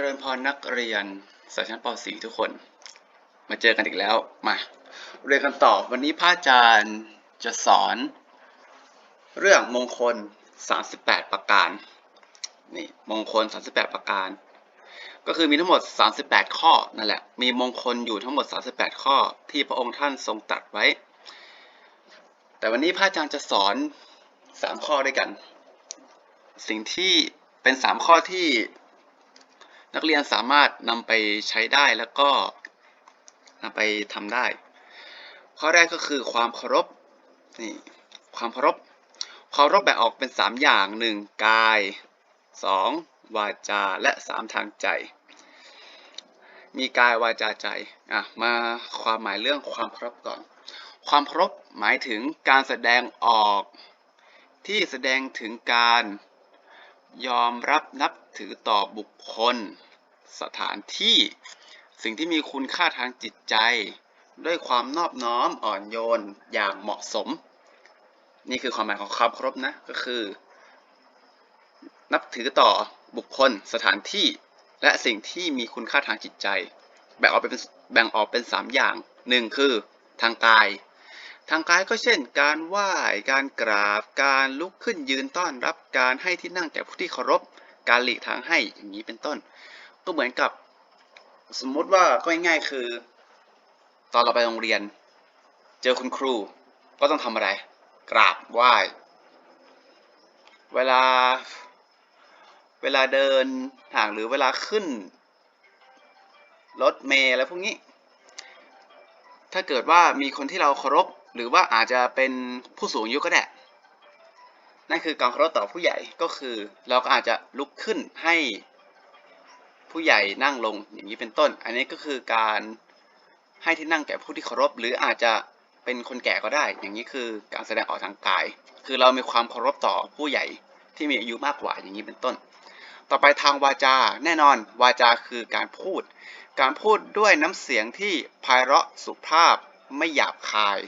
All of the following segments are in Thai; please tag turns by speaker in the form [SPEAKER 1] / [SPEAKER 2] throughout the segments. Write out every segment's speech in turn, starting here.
[SPEAKER 1] เจริญพรนักเรียนสายชั้นป .4 ทุกคน มาเจอกันอีกแล้ว มา เรียนกันต่อวันนี้พระอาจารย์จะสอน เรื่องมงคล 38 ประการนี่มงคล 38 ประการ ก็คือมีทั้งหมด 38 ข้อนั่นแหละ มีมงคลอยู่ทั้งหมด 38 ข้อที่พระองค์ท่านทรงตรัสไว้ แต่วันนี้พระอาจารย์จะสอน 3 ข้อด้วยกัน สิ่งที่เป็น 3 ข้อที่ นักเรียนสามารถนำไปใช้ได้แล้วก็นำไปทำได้ ข้อแรกก็คือความเคารพนี่ความเคารพความเคารพแบ่งออกเป็น 3 อย่าง 1. กาย 2. วาจา และ 3 ทางใจ มีกายวาจาใจอะมาความหมายเรื่องความเคารพก่อน ความเคารพหมายถึงการแสดงออกที่แสดงถึงการยอมรับนับ ถือต่อบุคคล สถานที่ สิ่งที่มีคุณค่าทางจิตใจ ด้วยความนอบน้อมอ่อนโยนอย่างเหมาะสม นี่คือความหมายของความเคารพนะก็คือ นับถือต่อบุคคล สถานที่ และสิ่งที่มีคุณค่าทางจิตใจ แบ่งออกเป็นแบ่งออกเป็น 3 อย่าง 1 คือทางกาย ทางกายก็เช่น การไหว้ การกราบ การลุกขึ้นยืนต้อนรับ การให้ที่นั่งแก่ผู้ที่เคารพ การหลีกทางให้อย่างนี้เป็นต้น ก็เหมือนกับ สมมติว่าก็ง่ายๆคือ ตอนเราไปโรงเรียน เจอคุณครู ก็ต้องทำอะไร กราบไหว้เวลา เวลาเดินทางหรือเวลาขึ้นรถเมล์อะไรพวกนี้ ถ้าเกิดว่ามีคนที่เราเคารพหรือว่าอาจจะเป็นผู้สูงอายุก็ได้ นั่นคือการเคารพต่อผู้ใหญ่ก็คือ เราก็อาจจะลุกขึ้นให้ผู้ใหญ่นั่งลงอย่างนี้เป็นต้น อันนี้ก็คือการให้ที่นั่งแก่ผู้ที่เคารพ หรืออาจจะเป็นคนแก่ก็ได้ อย่างนี้คือการแสดงออกทางกาย คือเรามีความเคารพต่อผู้ใหญ่ที่มีอายุมากกว่าอย่างนี้เป็นต้น ต่อไปทางวาจาแน่นอนวาจาคือการพูด การพูดด้วยน้ำเสียงที่ไพเราะสุภาพไม่หยาบคาย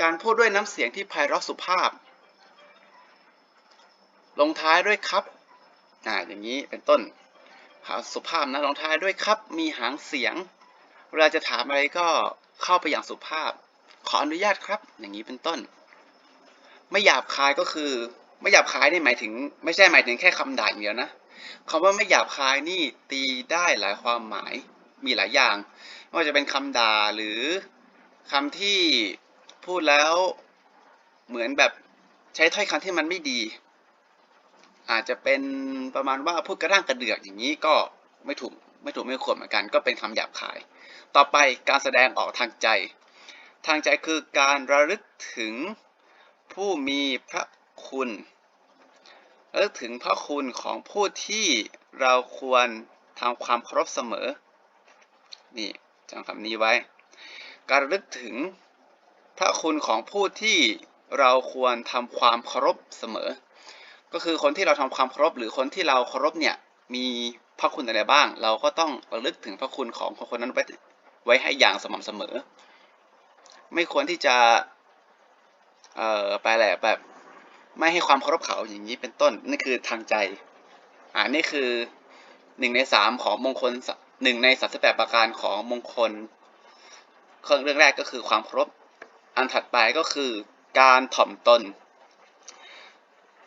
[SPEAKER 1] การพูดด้วยน้ำเสียงที่ไพเราะสุภาพ ลงท้ายด้วยครับอ่าอย่างนี้เป็นต้นหาสุภาพนะลงท้ายด้วยครับ มีหางเสียง เวลาจะถามอะไรก็เข้าไปอย่างสุภาพ ขออนุญาตครับ อย่างนี้เป็นต้น ไม่หยาบคายก็คือ ไม่หยาบคายนี่หมายถึง ไม่ใช่หมายถึงแค่คำด่าอย่างเดียวนะคำว่าไม่หยาบคายนี่ตีได้หลายความหมายมีหลายอย่างไม่ว่าจะเป็นคำด่าหรือคำที่พูดแล้วเหมือนแบบใช้ถ้อยคำที่มันไม่ดี อาจจะเป็นประมาณว่าพูดกระด้างกระเดือกอย่างนี้ก็ไม่ถูกไม่ถูกไม่ควรเหมือนกันก็เป็นคำหยาบคาย ต่อไปการแสดงออกทางใจ ทางใจคือการระลึกถึงผู้มีพระคุณระลึกถึงพระคุณของผู้ที่เราควรทำความเคารพเสมอ นี่จำคำนี้ไว้ การระลึกถึงพระคุณของผู้ที่เราควรทำความเคารพเสมอ ก็คือคนที่เราทำความเคารพหรือคนที่เราเคารพเนี่ยมีพระคุณอะไรบ้าง เราก็ต้องระลึกถึงพระคุณของคนนั้นไว้ไว้ให้อย่างสม่ำเสมอ ไม่ควรที่จะเอ่อไปแหละแบบไม่ให้ความเคารพเขาอย่างนี้เป็นต้นนี่คือทางใจอ่านี่คือหนึ่งในสามของมงคลหนึ่งในสามสิบแปดประการของมงคลเครื่องเรื่องแรกก็คือความเคารพอันถัดไปก็คือการถ่อมตน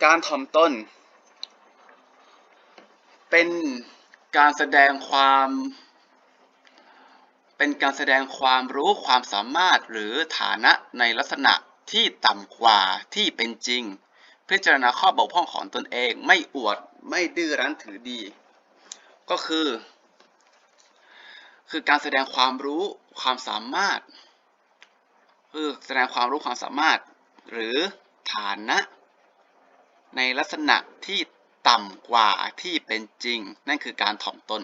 [SPEAKER 1] การถ่อมตน เป็นการแสดงความ เป็นการแสดงความรู้ความสามารถหรือฐานะในลักษณะที่ต่ำกว่าที่เป็นจริง พิจารณาข้อบกพร่องของตนเองไม่อวดไม่ดื้อรั้นถือดี ก็คือ คือการแสดงความรู้ความสามารถ คือแสดงความรู้ความสามารถ หรือฐานะ ในลักษณะที่ต่ำกว่าที่เป็นจริง นั่นคือการถ่อมตน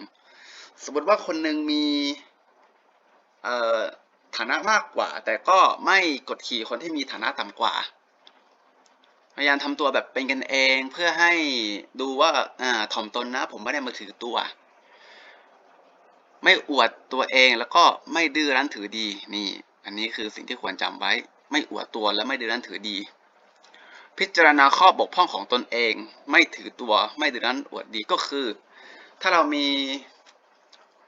[SPEAKER 1] สมมติว่าคนหนึ่งมีฐานะมากกว่า แต่ก็ไม่กดขี่คนที่มีฐานะต่ำกว่า พยายามทำตัวแบบเป็นกันเองเพื่อให้ดูว่าถ่อมตนนะ ผมไม่ได้มาถือตัว ไม่อวดตัวเองแล้วก็ไม่ดื้อรั้นถือดีนี่ อันนี้คือสิ่งที่ควรจำไว้ ไม่อวดตัวและไม่ดื้อรั้นถือดี พิจารณาข้อบกพร่องของตนเอง ไม่ถือตัวไม่ดื้อรั้นอวดดีก็คือ ถ้าเรามี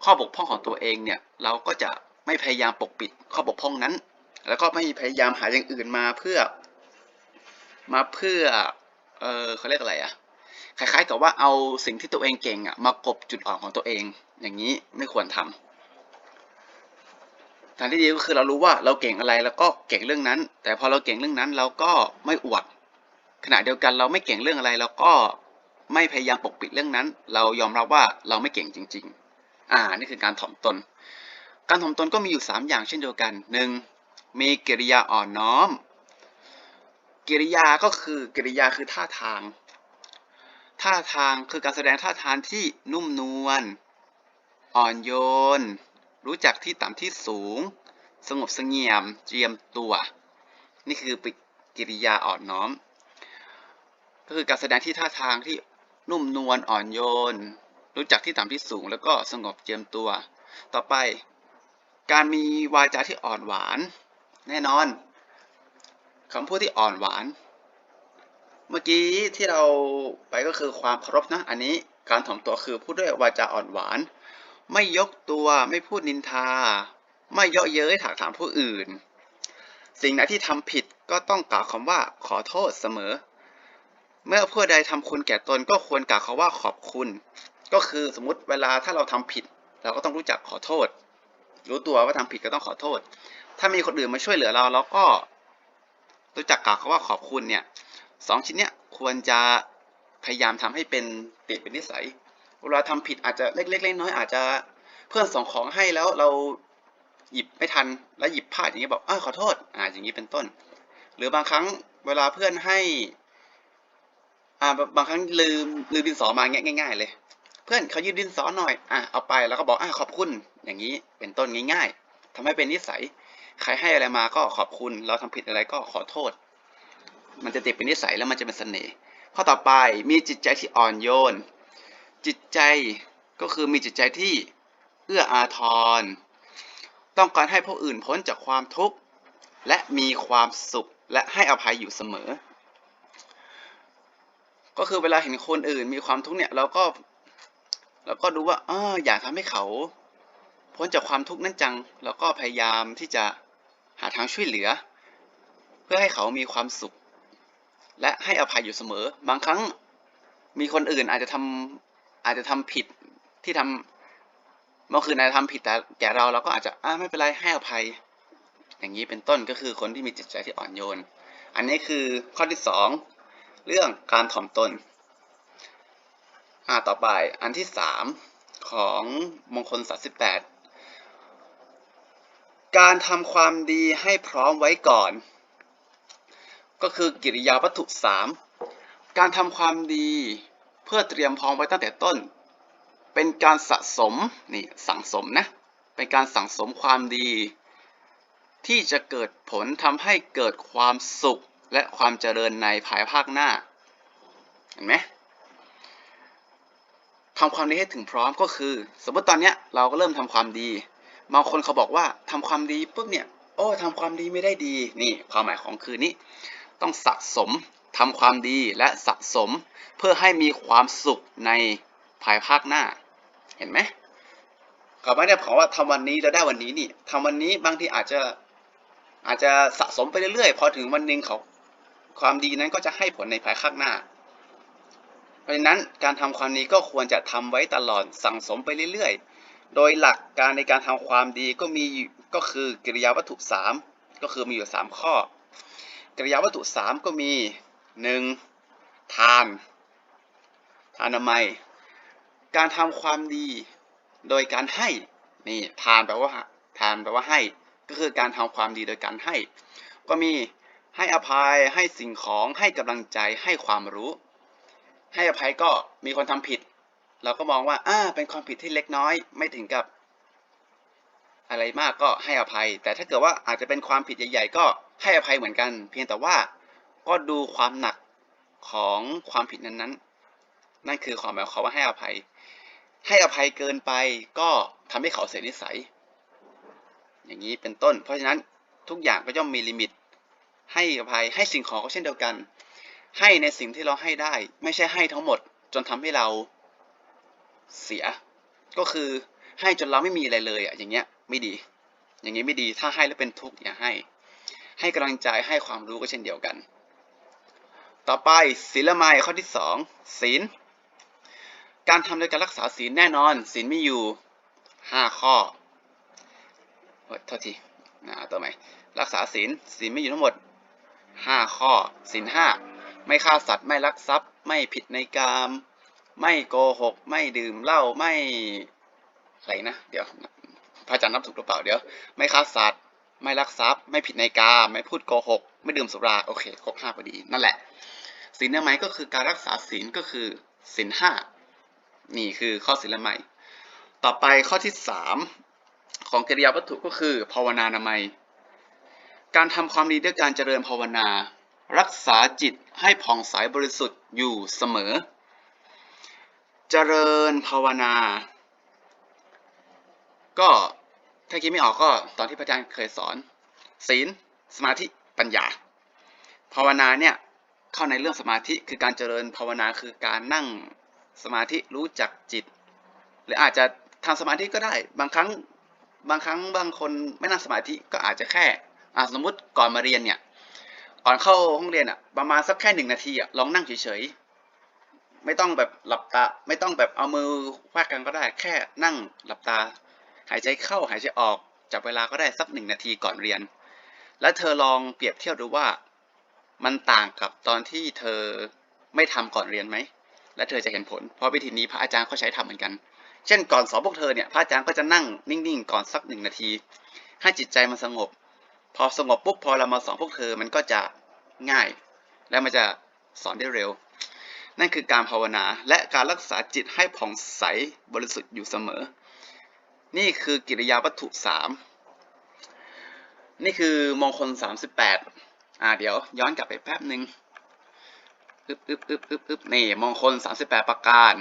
[SPEAKER 1] ข้อบกพร่องของตัวเองเนี่ยเราก็จะไม่พยายามปกปิดข้อบกพร่องนั้น แล้วก็ไม่พยายามหาอย่างอื่นมาเพื่อ มาเพื่อเออเขาเรียกอะไรอะคล้ายๆ กับว่าเอาสิ่งที่ตัวเองเก่งอะมากบจุดอ่อนของตัวเอง อย่างนี้ไม่ควรทำทางที่ดีก็คือเรารู้ว่าเราเก่งอะไรแล้วก็เก่งเรื่องนั้น แต่พอเราเก่งเรื่องนั้นเราก็ไม่อวด ขณะเดียวกันเราไม่เก่งเรื่องอะไรเราก็ไม่พยายามปกปิดเรื่องนั้น เรายอมรับว่าเราไม่เก่งจริง ๆ อ่า นี่คือการถ่อมตน การถ่อมตนก็มีอยู่ 3 อย่างเช่นเดียวกัน 1. มีกิริยาอ่อนน้อม กิริยาก็คือกิริยาคือท่าทาง ท่าทางคือการแสดงท่าทางที่นุ่มนวล อ่อนโยน รู้จักที่ต่ำที่สูง สงบเสงี่ยม เจียมตัว นี่คือกิริยาอ่อนน้อม ก็คือการแสดงที่ท่าทางที่นุ่มนวลอ่อนโยน รู้จักที่ต่ำที่สูงแล้วก็สงบเจียมตัว ต่อไป การมีวาจาที่อ่อนหวาน แน่นอนคำพูดที่อ่อนหวาน เมื่อกี้ที่เราไปก็คือความเคารพนะ อันนี้การถ่อมตัวคือพูดด้วยวาจาอ่อนหวาน ไม่ยกตัวไม่พูดนินทา ไม่เยาะเย้ยถากถามผู้อื่น สิ่งไหนที่ทำผิดก็ต้องกล่าวคำว่าขอโทษเสมอ เมื่อผู้ใดทำคุณแก่ตนก็ควรกล่าวคำว่าขอบคุณ ก็คือสมมติเวลาถ้าเราทำผิด เราก็ต้องรู้จักขอโทษ รู้ตัวว่าทำผิดก็ต้องขอโทษ ถ้ามีคนอื่นมาช่วยเหลือเราเราก็รู้จักกล่าวคำว่าขอบคุณเนี่ยสองชิ้นเนี้ยควรจะพยายามทำให้เป็นติดเป็นนิสัย เวลาทำผิดอาจจะเล็กๆน้อยๆอาจจะเพื่อนส่งของให้แล้วเราหยิบไม่ทันแล้วหยิบพลาดอย่างนี้บอกอ้าขอโทษอ่าอย่างนี้เป็นต้น หรือบางครั้งเวลาเพื่อนให้ อ่าบางครั้งลืมลืมดินสอมาง่าย ๆ เลย เพื่อนเขายืมดินสอหน่อยอะเอาไปแล้วก็บอกอ่าขอบคุณ อย่างนี้เป็นต้นง่าย ๆทำให้เป็นนิสัย ใครให้อะไรมาก็ขอบคุณ เราทำผิดอะไรก็ขอโทษ มันจะติดเป็นนิสัยแล้วมันจะเป็นเสน่ห์ข้อต่อไปมีจิตใจที่อ่อนโยน จิตใจก็คือมีจิตใจที่เอื้ออาทร ต้องการให้ผู้อื่นพ้นจากความทุกข์และมีความสุขและให้อภัยอยู่เสมอ ก็คือเวลาเห็นคนอื่นมีความทุกข์เนี่ยเราก็เราก็ดูว่าอออยากทำให้เขาพ้นจากความทุกข์นั้นจัง แล้วก็พยายามที่จะหาทางช่วยเหลือ เพื่อให้เขามีความสุข และให้อภัยอยู่เสมอ บางครั้งมีคนอื่นอาจจะทำอาจจะทำผิดที่ทำเมื่อคืนอาจจะทำผิดแต่แก่เราเราก็อาจจะอ่าไม่เป็นไรให้อภัย อย่างนี้เป็นต้นก็คือคนที่มีจิตใจที่อ่อนโยน อันนี้คือข้อที่สอง เรื่องการถ่อมตนอ่าต่อไปอันที่สามของมงคลสัตสิบแปดการทำความดีให้พร้อมไว้ก่อน ก็คือกิริยาวัตถุสามการทำความดีเพื่อเตรียมพร้อมไว้ตั้งแต่ต้น เป็นการสะสมนี่สั่งสมนะเป็นการสั่งสมความดี ที่จะเกิดผลทำให้เกิดความสุข และความเจริญในภายภาคหน้า เห็นไหมทำความดีให้ถึงพร้อมก็คือ สมมติตอนเนี้ยเราก็เริ่มทำความดีบางคนเขาบอกว่าทำความดีปุ๊บเนี่ยโอ้ทำความดีไม่ได้ดีนี่ความหมายของคือนี้ ต้องสะสมทำความดีและสะสมเพื่อให้มีความสุขในภายภาคหน้า เห็นไหมเขาไม่ได้บอกว่าทำวันนี้แล้วได้วันนี้นี่ทำวันนี้บางทีอาจจะอาจจะสะสมไปเรื่อยๆ พอถึงวันหนึ่งเขา ความดีนั้นก็จะให้ผลในภายข้างหน้า เพราะฉะนั้นการทำความดีก็ควรจะทำไว้ตลอดสั่งสมไปเรื่อยๆ โดยหลักการในการทำความดีก็มีก็คือกิริยาวัตถุ 3 ก็คือมีอยู่ 3 ข้อ กิริยาวัตถุ 3 ก็มี 1. ทานทานทำไมการทำความดีโดยการให้นี่ทานแปลว่าทานแปลว่าให้ ก็คือการทำความดีโดยการให้ ก็มี ให้อภัยให้สิ่งของให้กำลังใจให้ความรู้ ให้อภัยก็มีคนทำผิด เราก็มองว่าอ่าเป็นความผิดที่เล็กน้อย ไม่ถึงกับ อะไรมากก็ให้อภัย แต่ถ้าเกิดว่าอาจจะเป็นความผิดใหญ่ๆ ก็ให้อภัยเหมือนกัน เพียงแต่ว่าก็ดูความหนักของความผิดนั้นๆ นั่นคือความหมายความว่าให้อภัย ให้อภัยเกินไปก็ทำให้เขาเสียนิสัย อย่างนี้เป็นต้น เพราะฉะนั้นทุกอย่างก็ย่อมมีลิมิต ให้อภัยให้สิ่งของก็เช่นเดียวกัน ให้ในสิ่งที่เราให้ได้ ไม่ใช่ให้ทั้งหมด จนทำให้เราเสีย ก็คือให้จนเราไม่มีอะไรเลยอะอย่างเงี้ยไม่ดี อย่างเงี้ยไม่ดีถ้าให้แล้วเป็นทุกข์อย่าให้ ให้กำลังใจให้ความรู้ก็เช่นเดียวกัน ต่อไปศีลไมยข้อที่สองศีล การทำโดยการรักษาศีลแน่นอนศีลมีอยู่ห้าข้อโทษทีนะเอาตัวใหม่รักษาศีลศีลมีอยู่ทั้งหมด ห้าข้อศีลห้าไม่ฆ่าสัตว์ไม่ลักทรัพย์ ไม่ผิดในกาม ไม่โกหก ไม่ดื่มเหล้าไม่อะไรนะเดี๋ยวพระอาจารย์นับถูกหรือเปล่าเดี๋ยว ไม่ฆ่าสัตว์ ไม่ลักทรัพย์ ไม่ผิดในกาม ไม่พูดโกหก ไม่ดื่มสุราโอเคครบห้าพอดีนั่นแหละศีลในไหมก็คือการรักษาศีลก็คือศีลห้านี่คือข้อศีลใหม่ต่อไปข้อที่สามของกิริยาวัตถุก็คือภาวนานามัย การทำความดีด้วยการเจริญภาวนา รักษาจิตให้ผ่องใสบริสุทธิ์อยู่เสมอ เจริญภาวนา ก็ถ้าคิดไม่ออกก็ตอนที่พระอาจารย์เคยสอน ศีล สมาธิปัญญา ภาวนาเนี่ยเข้าในเรื่องสมาธิคือการเจริญภาวนาคือการนั่งสมาธิรู้จักจิต หรืออาจจะทำสมาธิก็ได้ บางครั้งบางครั้งบางคนไม่นั่งสมาธิก็อาจจะแค่ อะสมมติก่อนมาเรียนเนี่ยก่อนเข้าห้องเรียนอะประมาณสักแค่หนึ่งนาทีอะลองนั่งเฉยๆไม่ต้องแบบหลับตา ไม่ต้องแบบเอามือวาดกันก็ได้ แค่นั่งหลับตา หายใจเข้าหายใจออกจับเวลาก็ได้สักหนึ่งนาทีก่อนเรียน แล้วเธอลองเปรียบเทียบดูว่ามันต่างกับตอนที่เธอไม่ทำก่อนเรียนไหม และเธอจะเห็นผล เพราะวิธีนี้พระอาจารย์เขาใช้ทำเหมือนกัน เช่นก่อนสอนพวกเธอเนี่ย พระอาจารย์ก็จะนั่งนิ่งๆ ก่อนสักหนึ่งนาที ให้จิตใจมันสงบ พอสงบปุ๊บพอเรามาสอนพวกเธอมันก็จะง่าย และมันจะสอนได้เร็ว นั่นคือการภาวนาและการรักษาจิตให้ผ่องใสบริสุทธิ์อยู่เสมอ นี่คือกิริยาวัตถุสามนี่คือมงคลสามสิบแปดอ่าเดี๋ยวย้อนกลับไปแป๊บหนึ่งอึบอึบอึบอึบอึบนี่มงคลสามสิบแปดประการ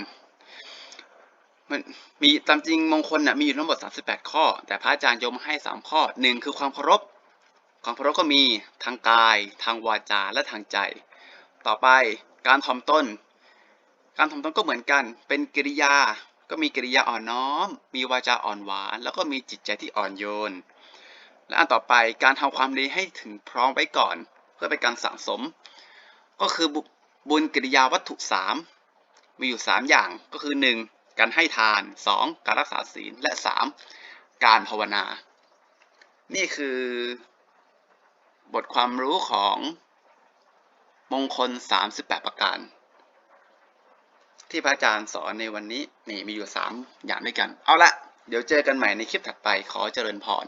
[SPEAKER 1] มันมีตามจริงมงคลน่ะมีอยู่ทั้งหมด 38 ข้อ แต่พระอาจารย์ยกมาให้ 3 ข้อ 1 คือความเคารพ ความเคารพก็มีทางกาย ทางวาจาและทางใจ ต่อไปการถ่อมตนการถ่อมตนก็เหมือนกัน เป็นกิริยา ก็มีกิริยาอ่อนน้อม มีวาจาอ่อนหวาน แล้วก็มีจิตใจที่อ่อนโยน และอันต่อไปการทำความดีให้ถึงพร้อมไว้ก่อน เพื่อเป็นการสังสม ก็คือบุบุญกิริยาวัตถุ 3 มีอยู่ 3 อย่างก็คือ 1. การให้ทาน 2. การรักษาศีลและ 3. การภาวนา นี่คือ บทความรู้ของมงคล 38 ประการ ที่พระอาจารย์สอนในวันนี้นี่มีอยู่ 3 อย่างด้วยกัน เอาละเดี๋ยวเจอกันใหม่ในคลิปถัดไปขอเจริญพร